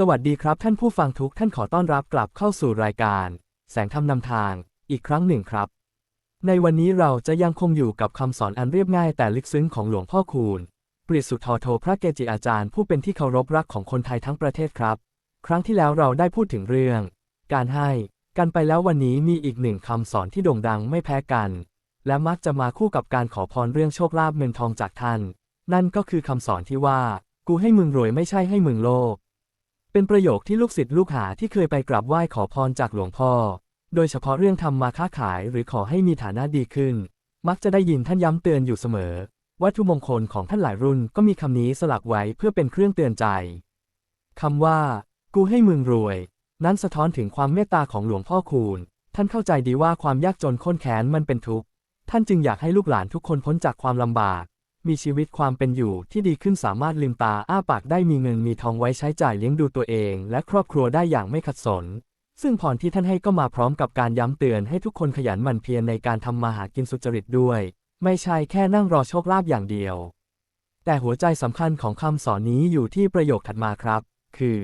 สวัสดีครับท่านผู้ฟังทุกท่านขอต้อนรับกลับเข้าสู่รายการ แสงธรรมนำทางอีกครั้งหนึ่งครับ ในวันนี้เราจะยังคงอยู่กับคำสอนอันเรียบง่ายแต่ลึกซึ้งของหลวงพ่อคูณปริสุทธโธพระเกจิอาจารย์ผู้เป็นที่เคารพรักของคนไทยทั้งประเทศครับ ครั้งที่แล้วเราได้พูดถึงเรื่อง การให้กันไปแล้ววันนี้มีอีกหนึ่งคำสอนที่โด่งดังไม่แพ้กัน และมักจะมาคู่กับการขอพรเรื่องโชคลาภเงินทองจากท่าน นั่นก็คือคำสอนที่ว่า กูให้มึงรวยไม่ใช่ให้มึงโลภ เป็นประโยคที่ลูกศิษย์ลูกหาที่เคยไปกราบไหว้ขอพรจากหลวงพ่อ โดยเฉพาะเรื่องทำมาค้าขายหรือขอให้มีฐานะดีขึ้น มักจะได้ยินท่านย้ำเตือนอยู่เสมอ วัตถุมงคลของท่านหลายรุ่นก็มีคำนี้สลักไว้เพื่อเป็นเครื่องเตือนใจคำว่า กูให้มึงรวย นั้นสะท้อนถึงความเมตตาของหลวงพ่อคูณ ท่านเข้าใจดีว่าความยากจนข้นแค้นมันเป็นทุกข์ ท่านจึงอยากให้ลูกหลานทุกคนพ้นจากความลำบาก มีชีวิตความเป็นอยู่ที่ดีขึ้นสามารถลืมตาอ้าปากได้มีเงินมีทองไว้ใช้จ่ายเลี้ยงดูตัวเอง และครอบครัวได้อย่างไม่ขัดสน ซึ่งพรที่ท่านให้ก็มาพร้อมกับการย้ำเตือนให้ทุกคนขยันหมั่นเพียรในการทำมาหากินสุจริตด้วย ไม่ใช่แค่นั่งรอโชคลาภอย่างเดียว แต่หัวใจสำคัญของคำสอนนี้อยู่ที่ประโยคถัดมาครับ คือ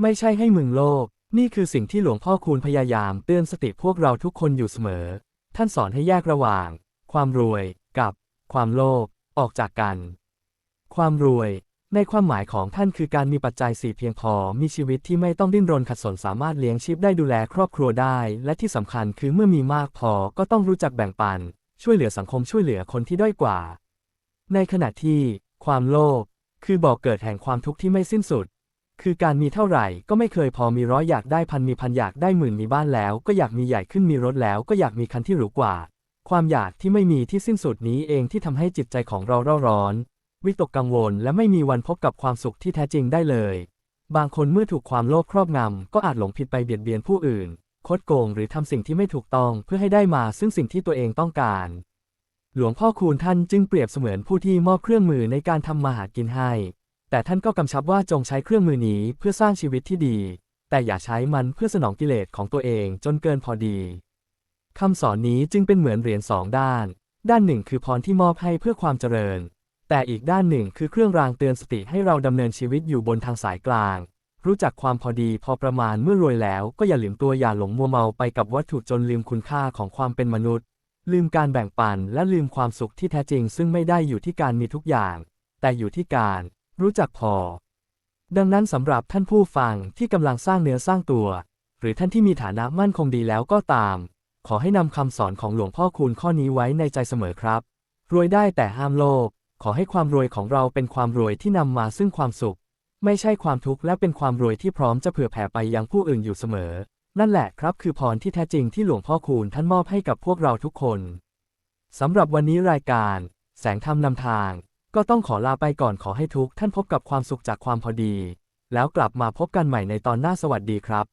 ไม่ใช่ให้มึงโลภนี่คือสิ่งที่หลวงพ่อคูณพยายามเตือนสติพวกเราทุกคนอยู่เสมอ ท่านสอนให้แยกระหว่าง ความรวยกับความโลภ ออกจากกัน ความรวย ในความหมายของท่านคือการมีปัจจัยสี่เพียงพอ มีชีวิตที่ไม่ต้องดิ้นรนขัดสนสามารถเลี้ยงชีพได้ดูแลครอบครัวได้ และที่สำคัญคือเมื่อมีมากพอก็ต้องรู้จักแบ่งปัน ช่วยเหลือสังคมช่วยเหลือคนที่ด้อยกว่า ในขณะที่ ความโลภคือบ่อกเกิดแห่งความทุกข์ที่ไม่สิ้นสุด คือการมีเท่าไหร่ก็ไม่เคยพอมีร้อยอยากได้พันมีพันอยากได้หมื่นมีบ้านแล้ว ก็อยากมีใหญ่ขึ้นมีรถแล้วก็อยากมีคันที่หรูกว่า ความอยากที่ไม่มีที่สิ้นสุดนี้เองที่ทำให้จิตใจของเราเร่าร้อน วิตกกังวลและไม่มีวันพบกับความสุขที่แท้จริงได้เลย บางคนเมื่อถูกความโลภครอบงำก็อาจหลงผิดไปเบียดเบียนผู้อื่น คดโกงหรือทำสิ่งที่ไม่ถูกต้องเพื่อให้ได้มาซึ่งสิ่งที่ตัวเองต้องการ หลวงพ่อคูณท่านจึงเปรียบเสมือนผู้ที่มอบเครื่องมือในการทำมาหากินให้ แต่ท่านก็กำชับว่าจงใช้เครื่องมือนี้เพื่อสร้างชีวิตที่ดี แต่อย่าใช้มันเพื่อสนองกิเลสของตัวเองจนเกินพอดี คำสอนนี้จึงเป็นเหมือนเหรียญสองด้าน ด้านหนึ่งคือพรที่มอบให้เพื่อความเจริญ แต่อีกด้านหนึ่งคือเครื่องรางเตือนสติให้เราดำเนินชีวิตอยู่บนทางสายกลาง รู้จักความพอดีพอประมาณเมื่อรวยแล้วก็อย่าลืมตัวอย่าหลงมัวเมาไปกับวัตถุจนลืมคุณค่าของความเป็นมนุษย์ ลืมการแบ่งปันและลืมความสุขที่แท้จริง ซึ่งไม่ได้อยู่ที่การมีทุกอย่าง แต่อยู่ที่การ รู้จักพอ ดังนั้นสำหรับท่านผู้ฟังที่กำลังสร้างเนื้อสร้างตัว หรือท่านที่มีฐานะมั่นคงดีแล้วก็ตาม ขอให้นำคำสอนของหลวงพ่อคูณข้อนี้ไว้ในใจเสมอครับ รวยได้แต่ห้ามโลภขอให้ความรวยของเราเป็นความรวยที่นำมาซึ่งความสุข ไม่ใช่ความทุกข์และเป็นความรวยที่พร้อมจะเผื่อแผ่ไปยังผู้อื่นอยู่เสมอ นั่นแหละครับคือพรที่แท้จริงที่หลวงพ่อคูณท่านมอบให้กับพวกเราทุกคนสำหรับวันนี้รายการ แสงธรรมนำทาง ก็ต้องขอลาไปก่อนขอให้ทุกท่านพบกับความสุขจากความพอดี แล้วกลับมาพบกันใหม่ในตอนหน้าสวัสดีครับ